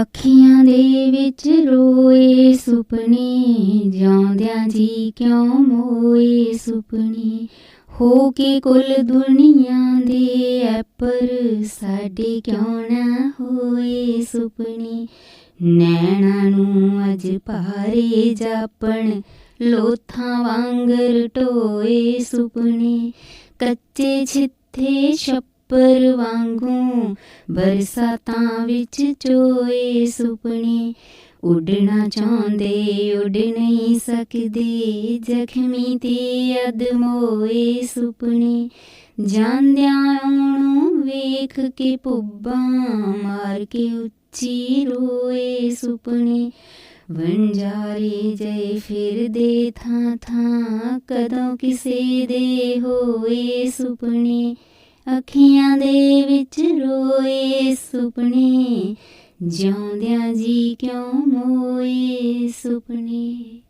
ਅੱਖੀਆਂ ਦੇ ਵਿੱਚ ਰੋਏ ਸੁਪਨੇ, ਜਿਉਂਦਿਆਂ ਜੀ ਕਿਉਂ ਮੋਏ ਸੁਪਨੇ? ਹੋ ਕੇ ਕੁੱਲ ਦੁਨੀਆ ਦੇ ਐਪਰ ਸਾਡੇ ਕਿਉਂ ਨਾ ਹੋਏ ਸੁਪਨੇ? ਨੈਣਾ ਨੂੰ ਅਜ ਭਾਰੇ ਜਾਪਣ, ਲੋਥਾਂ ਵਾਂਗਰ ਢੋਏ ਸੁਪਨੇ। ਕੱਚੇ ਛਿੱਥੇ ਛਪ ਛੱਪਰ ਵਾਂਗੂ ਬਰਸਾਤਾਂ ਵਿੱਚ ਚੋਏ ਸੁਪਨੇ। ਉੱਡਣਾ ਚਾਹੁੰਦੇ, ਉੱਡ ਨਹੀਂ ਸਕਦੇ, ਜ਼ਖਮੀ ਤੇ ਅਦਮੋਏ ਸੁਪਨੇ। ਜਾਂਦਿਆਂ ਉਹਨੂੰ ਵੇਖ ਕੇ ਪੁੱਬਾਂ ਮਾਰ ਕੇ ਉੱਚੀ ਰੋਏ ਸੁਪਨੇ। ਵੰਜਾਰੇ ਜੈ ਫਿਰਦੇ ਥਾਂ ਥਾਂ ਕਦੋਂ ਕਿਸੇ ਦੇ ਹੋਏ ਸੁਪਨੇ। ਅੱਖੀਆਂ ਦੇ ਵਿੱਚ ਰੋਏ ਸੁਪਨੇ ਜਿਉਂਦਿਆਂ ਜੀ ਕਿਉਂ ਮੋਏ ਸੁਪਨੇ?